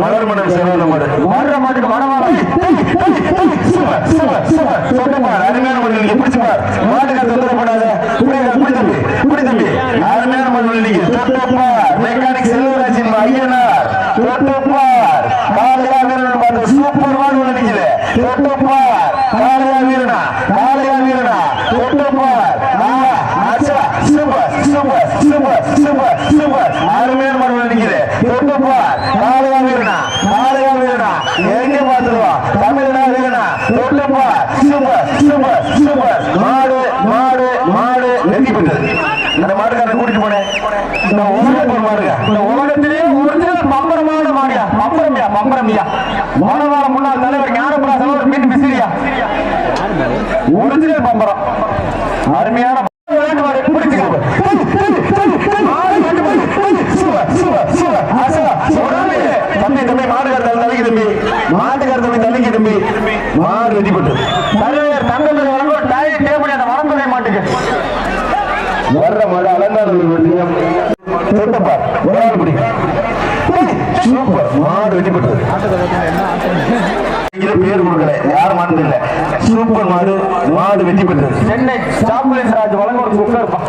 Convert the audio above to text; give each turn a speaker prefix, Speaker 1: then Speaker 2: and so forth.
Speaker 1: மலர் மனம் சிறந்த மாடு
Speaker 2: வர்ற மாட்டுக்கு மனவாளம்
Speaker 1: சூப்பர் சூப்பர் சூப்பர் சொன்னமா அருமையான மாடு நீங்க பிடிச்சு மாட்டுக்கு தொந்தரவு பண்ணாத புரியுதா தம்பி புடி தம்பி. அருமையான மாடு நீங்க. தொட்டப்பார். மெக்கானிக் செல்வராஜின் ஐயனார். தொட்டப்பார். காலையா வீரன் பார்த்த சூப்பர் மாடு நினைக்கிறேன் தொட்டப்பார். காலையா வீரனா எங்க பார்த்துருவா? தமிழ்னா வீரனா தொட்டப்பார் சூப்பர் சூப்பர் சூப்பர் மாடு மாடு மாடு. வெற்றி பெற்றது இந்த மாடுக்காரனை கூட்டிட்டு போனேன் இந்த உலகப்பூர் மாடுங்க.
Speaker 2: இந்த உலகத்திலேயே ஒரிஜினல் மம்பரமான மாடியா? மம்பரம்யா மம்பரம்யா மனவாள முன்னாள் தலைவர் ஞானபுரா செல்வர் மீன் பிசிறியா ஒரிஜினல் மம்பரம் அருமையான விளையாட்டு மாடு பிடிச்சுக்கோ
Speaker 1: மாடு வெற்றி பெற்றது. சூப்பர் சூப்பர் சூப்பர் ஆசா உடனே தம்பி தம்பி மாடுகார தள்ளிக்கு தம்பி மாட்டுக்கார திரும்பி மாறு விதிப்பட்டு
Speaker 2: தலைவர் தங்கத்தில் வழங்கும் டாய் டேபிள் அந்த வளர்ந்துரை மாட்டுக்கு
Speaker 1: வர்ற மழை அலங்காரம் தொட்டப்பார் ஒரு ஆள் பிடி சூப்பர். மாடு வெற்றி பெற்றது இங்க பேர் கொடுக்கல யார் மாடு இல்ல சூப்பர் மாடு மாடு வெற்றி பெற்றது.
Speaker 2: சென்னை சாம்புலேஸ் ராஜ் வழங்கும் ஒரு குக்கர்
Speaker 1: இருப்பான்